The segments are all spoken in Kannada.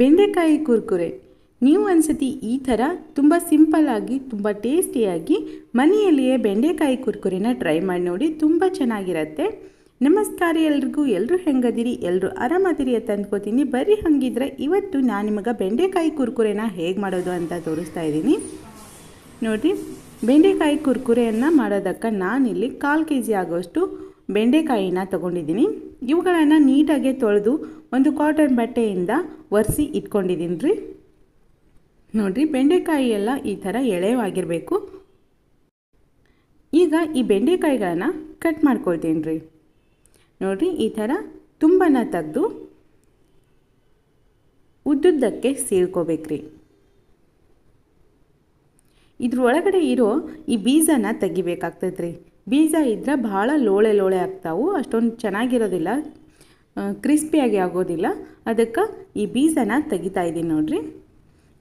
ಬೆಂಡೆಕಾಯಿ ಕುರ್ಕುರೆ. ನೀವು ಒಂದ್ಸತಿ ಈ ಥರ ತುಂಬ ಸಿಂಪಲ್ಲಾಗಿ ತುಂಬ ಟೇಸ್ಟಿಯಾಗಿ ಮನೆಯಲ್ಲಿಯೇ ಬೆಂಡೆಕಾಯಿ ಕುರ್ಕುರೆನ ಟ್ರೈ ಮಾಡಿ ನೋಡಿ ತುಂಬ ಚೆನ್ನಾಗಿರತ್ತೆ. ನಮಸ್ಕಾರ ಎಲ್ರಿಗೂ. ಎಲ್ಲರೂ ಹೆಂಗದಿರಿ? ಎಲ್ಲರೂ ಆರಾಮದಿರಿ ಅಂತ ಅಂದ್ಕೋತೀನಿ ಬರ್ರಿ ಹಂಗಿದ್ರೆ ಇವತ್ತು ನಾನು ನಿಮಗೆ ಬೆಂಡೆಕಾಯಿ ಕುರ್ಕುರೆನ ಹೇಗೆ ಮಾಡೋದು ಅಂತ ತೋರಿಸ್ತಾ ಇದ್ದೀನಿ. ನೋಡಿರಿ, ಬೆಂಡೆಕಾಯಿ ಕುರ್ಕುರೆಯನ್ನು ಮಾಡೋದಕ್ಕೆ ನಾನಿಲ್ಲಿ ಕಾಲು ಕೆ ಜಿ ಆಗೋಷ್ಟು ಬೆಂಡೆಕಾಯಿನ ತೊಗೊಂಡಿದ್ದೀನಿ. ಇವುಗಳನ್ನು ನೀಟಾಗಿ ತೊಳೆದು ಒಂದು ಕಾಟನ್ ಬಟ್ಟೆಯಿಂದ ಒರೆಸಿ ಇಟ್ಕೊಂಡಿದ್ದೀನಿ ರೀ ನೋಡಿರಿ ಬೆಂಡೆಕಾಯಿ ಎಲ್ಲ ಈ ಥರ ಎಳೆವಾಗಿರಬೇಕು. ಈಗ ಈ ಬೆಂಡೆಕಾಯಿಗಳನ್ನು ಕಟ್ ಮಾಡ್ಕೊಳ್ತೀನಿ ರೀ ನೋಡಿರಿ, ಈ ಥರ ತುಂಬನ ತೆಗೆದು ಉದ್ದುದ್ದಕ್ಕೆ ಸೀಳ್ಕೋಬೇಕ್ರಿ. ಇದ್ರ ಒಳಗಡೆ ಇರೋ ಈ ಬೀಜನ ತೆಗಿಬೇಕಾಗ್ತೈತೆ ರೀ ಬೀಜ ಇದ್ದರೆ ಭಾಳ ಲೋಳೆ ಲೋಳೆ ಆಗ್ತಾವು, ಅಷ್ಟೊಂದು ಚೆನ್ನಾಗಿರೋದಿಲ್ಲ ಕ್ರಿಸ್ಪಿಯಾಗಿ ಆಗೋದಿಲ್ಲ. ಅದಕ್ಕೆ ಈ ಬೀಜನ ತೆಗಿತಾ ಇದ್ದೀನಿ ನೋಡಿರಿ.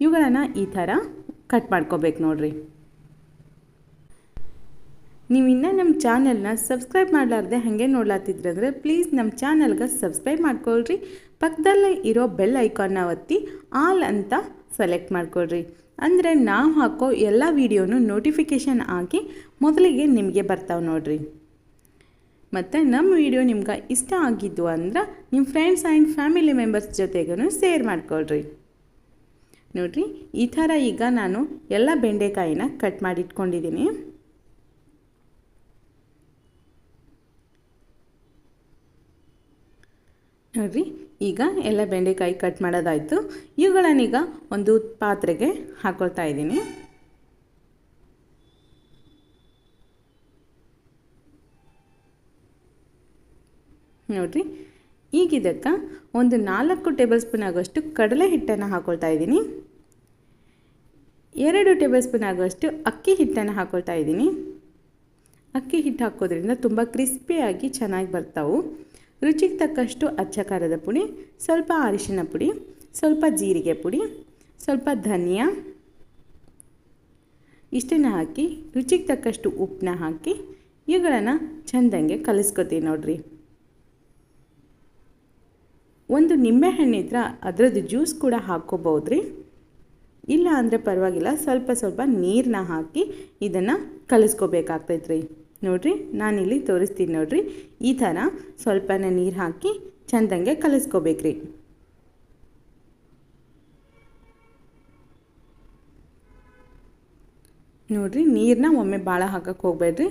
ಇವುಗಳನ್ನು ಈ ಥರ ಕಟ್ ಮಾಡ್ಕೋಬೇಕು ನೋಡಿರಿ. ನೀವು ಇನ್ನೂ ನಮ್ಮ ಚಾನಲ್ನ ಸಬ್ಸ್ಕ್ರೈಬ್ ಮಾಡಲಾರ್ದೆ ಹಾಗೆ ನೋಡ್ಲಾತಿದ್ರಿ ಅಂದರೆ ಪ್ಲೀಸ್ ನಮ್ಮ ಚಾನಲ್ಗೆ ಸಬ್ಸ್ಕ್ರೈಬ್ ಮಾಡ್ಕೊಳ್ರಿ. ಪಕ್ಕದಲ್ಲೇ ಇರೋ ಬೆಲ್ ಐಕಾನ್ನ ಒತ್ತಿ ಆಲ್ ಅಂತ ಸೆಲೆಕ್ಟ್ ಮಾಡ್ಕೊಳ್ರಿ. ಅಂದರೆ ನಾವು ಹಾಕೋ ಎಲ್ಲ ವೀಡಿಯೋನು ನೋಟಿಫಿಕೇಷನ್ ಆಗಿ ಮೊದಲಿಗೆ ನಿಮಗೆ ಬರ್ತಾವೆ ನೋಡಿರಿ. ಮತ್ತು ನಮ್ಮ ವಿಡಿಯೋ ನಿಮ್ಗೆ ಇಷ್ಟ ಆಗಿದ್ದು ಅಂದ್ರೆ ನಿಮ್ಮ ಫ್ರೆಂಡ್ಸ್ ಆ್ಯಂಡ್ ಫ್ಯಾಮಿಲಿ ಮೆಂಬರ್ಸ್ ಜೊತೆಗೂ ಶೇರ್ ಮಾಡ್ಕೊಳ್ರಿ. ನೋಡಿರಿ, ಈ ಥರ ಈಗ ನಾನು ಎಲ್ಲ ಬೆಂಡೆಕಾಯಿನ ಕಟ್ ಮಾಡಿಟ್ಕೊಂಡಿದ್ದೀನಿ. ನೋಡಿರಿ ಈಗ ಎಲ್ಲ ಬೆಂಡೆಕಾಯಿ ಕಟ್ ಮಾಡೋದಾಯಿತು. ಇವುಗಳನ್ನೀಗ ಒಂದು ಪಾತ್ರೆಗೆ ಹಾಕೊಳ್ತಾ ಇದ್ದೀನಿ. ನೋಡ್ರಿ ಈಗ ಇದಕ್ಕೆ ಒಂದು ನಾಲ್ಕು ಟೇಬಲ್ ಸ್ಪೂನ್ ಆಗೋಷ್ಟು ಕಡಲೆ ಹಿಟ್ಟನ್ನು ಹಾಕೊಳ್ತಾ ಇದ್ದೀನಿ. ಎರಡು ಟೇಬಲ್ ಸ್ಪೂನ್ ಆಗುವಷ್ಟು ಅಕ್ಕಿ ಹಿಟ್ಟನ್ನು ಹಾಕೊಳ್ತಾ ಇದ್ದೀನಿ. ಅಕ್ಕಿ ಹಿಟ್ಟು ಹಾಕೋದ್ರಿಂದ ತುಂಬ ಕ್ರಿಸ್ಪಿಯಾಗಿ ಚೆನ್ನಾಗಿ ಬರ್ತಾವೆ. ರುಚಿಗೆ ತಕ್ಕಷ್ಟು ಅಚ್ಚ ಖಾರದ ಪುಡಿ, ಸ್ವಲ್ಪ ಅರಿಶಿನ ಪುಡಿ, ಸ್ವಲ್ಪ ಜೀರಿಗೆ ಪುಡಿ, ಸ್ವಲ್ಪ ಧನಿಯಾ. ಇಷ್ಟನ್ನು ಹಾಕಿ, ರುಚಿಗೆ ತಕ್ಕಷ್ಟು ಉಪ್ಪನ್ನ ಹಾಕಿ, ಇವುಗಳನ್ನು ಚೆಂದಂಗೆ ಕಲಿಸ್ಕೊತೀವಿ ನೋಡ್ರಿ. ಒಂದು ನಿಂಬೆಹಣ್ಣಿದ್ರೆ ಅದರದ್ದು ಜ್ಯೂಸ್ ಕೂಡ ಹಾಕ್ಕೋಬೋದ್ರಿ. ಇಲ್ಲ ಅಂದರೆ ಪರವಾಗಿಲ್ಲ, ಸ್ವಲ್ಪ ಸ್ವಲ್ಪ ನೀರನ್ನ ಹಾಕಿ ಇದನ್ನು ಕಲಿಸ್ಕೋಬೇಕಾಗ್ತೈತೆ ರೀ ನೋಡಿರಿ, ನಾನಿಲ್ಲಿ ತೋರಿಸ್ತೀನಿ ನೋಡಿರಿ. ಈ ಥರ ಸ್ವಲ್ಪನೇ ನೀರು ಹಾಕಿ ಚೆಂದಂಗೆ ಕಲಿಸ್ಕೋಬೇಕ್ರಿ. ನೋಡಿರಿ ನೀರನ್ನ ಒಮ್ಮೆ ಭಾಳ ಹಾಕಕ್ಕೆ ಹೋಗ್ಬೇಡ್ರಿ.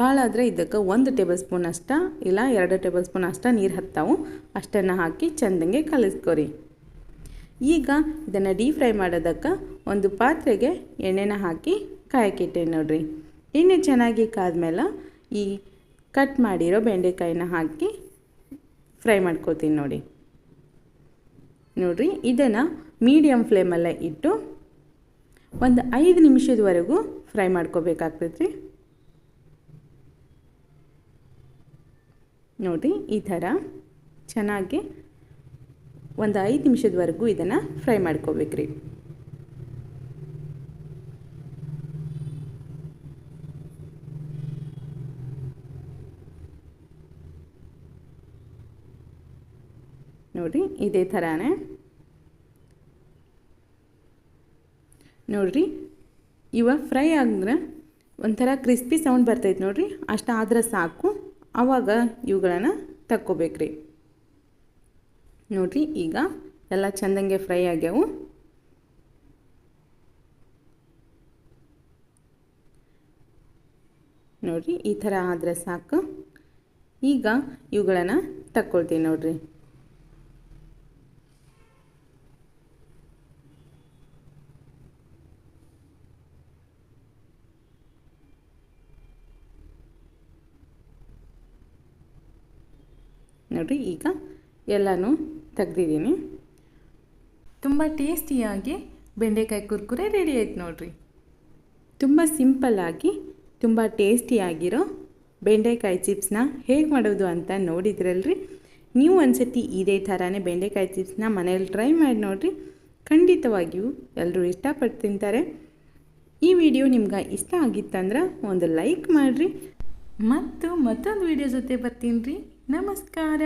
ಭಾಳ ಆದರೆ ಇದಕ್ಕೆ ಒಂದು ಟೇಬಲ್ ಸ್ಪೂನ್ ಅಷ್ಟ ಇಲ್ಲ ಎರಡು ಟೇಬಲ್ ಸ್ಪೂನ್ ಅಷ್ಟ ನೀರು ಹತ್ತಾವು. ಅಷ್ಟನ್ನು ಹಾಕಿ ಚೆಂದಂಗೆ ಕಲಿಸ್ಕೊರಿ. ಈಗ ಇದನ್ನು ಡೀಪ್ ಫ್ರೈ ಮಾಡೋದಕ್ಕೆ ಒಂದು ಪಾತ್ರೆಗೆ ಎಣ್ಣೆನ ಹಾಕಿ ಕಾಯಕ್ಕಿಟ್ಟೆ ನೋಡಿರಿ. ಎಣ್ಣೆ ಚೆನ್ನಾಗಿ ಕಾದ್ಮೇಲೆ ಈ ಕಟ್ ಮಾಡಿರೋ ಬೆಂಡೆಕಾಯಿನ ಹಾಕಿ ಫ್ರೈ ಮಾಡ್ಕೋತೀನಿ ನೋಡಿ. ನೋಡಿರಿ, ಇದನ್ನು ಮೀಡಿಯಮ್ ಫ್ಲೇಮಲ್ಲೇ ಇಟ್ಟು ಒಂದು ಐದು ನಿಮಿಷದವರೆಗೂ ಫ್ರೈ ಮಾಡ್ಕೋಬೇಕಾಗ್ತೈತ್ರಿ. ನೋಡಿ ಈ ಥರ ಚೆನ್ನಾಗಿ ಒಂದು ಐದು ನಿಮಿಷದವರೆಗೂ ಇದನ್ನು ಫ್ರೈ ಮಾಡ್ಕೋಬೇಕ್ರಿ. ನೋಡಿ ಇದೇ ಥರನೇ. ನೋಡ್ರಿ ಇವಾಗ ಫ್ರೈ ಆಗಿದ್ರೆ ಒಂಥರ ಕ್ರಿಸ್ಪಿ ಸೌಂಡ್ ಬರ್ತೈತೆ ನೋಡಿರಿ ಅಷ್ಟಾದ್ರೆ ಸಾಕು ಆವಾಗ ಇವುಗಳನ್ನು ತಕ್ಕೋಬೇಕ್ರಿ. ನೋಡ್ರಿ, ಈಗ ಎಲ್ಲ ಚಂದಂಗೆ ಫ್ರೈ ಆಗ್ಯಾವು. ನೋಡ್ರಿ, ಈ ಥರ ಆದರೆ ಸಾಕು. ಈಗ ಇವುಗಳನ್ನು ತಕ್ಕೊಳ್ತೀನಿ ನೋಡಿರಿ. ನೋಡಿರಿ ಈಗ ಎಲ್ಲನೂ ತೆಗ್ದಿದ್ದೀನಿ. ತುಂಬ ಟೇಸ್ಟಿಯಾಗಿ ಬೆಂಡೆಕಾಯಿ ಕುರ್ಕುರೆ ರೆಡಿ ಆಯ್ತು ನೋಡಿರಿ. ತುಂಬ ಸಿಂಪಲ್ಲಾಗಿ ತುಂಬ ಟೇಸ್ಟಿಯಾಗಿರೋ ಬೆಂಡೆಕಾಯಿ ಚಿಪ್ಸ್ನ ಹೇಗೆ ಮಾಡೋದು ಅಂತ ನೋಡಿದ್ರಲ್ರಿ? ನೀವು ಒಂದ್ಸತಿ ಇದೇ ಥರನೇ ಬೆಂಡೆಕಾಯಿ ಚಿಪ್ಸ್ನ ಮನೇಲಿ ಟ್ರೈ ಮಾಡಿ ನೋಡಿರಿ. ಖಂಡಿತವಾಗಿಯೂ ಎಲ್ಲರೂ ಇಷ್ಟಪಟ್ಟು ತಿಂತಾರೆ. ಈ ವಿಡಿಯೋ ನಿಮ್ಗೆ ಇಷ್ಟ ಆಗಿತ್ತಂದ್ರೆ ಒಂದು ಲೈಕ್ ಮಾಡಿರಿ. ಮತ್ತು ಮತ್ತೊಂದು ವಿಡಿಯೋ ಜೊತೆ ಬರ್ತೀನಿ ರೀ. ನಮಸ್ಕಾರ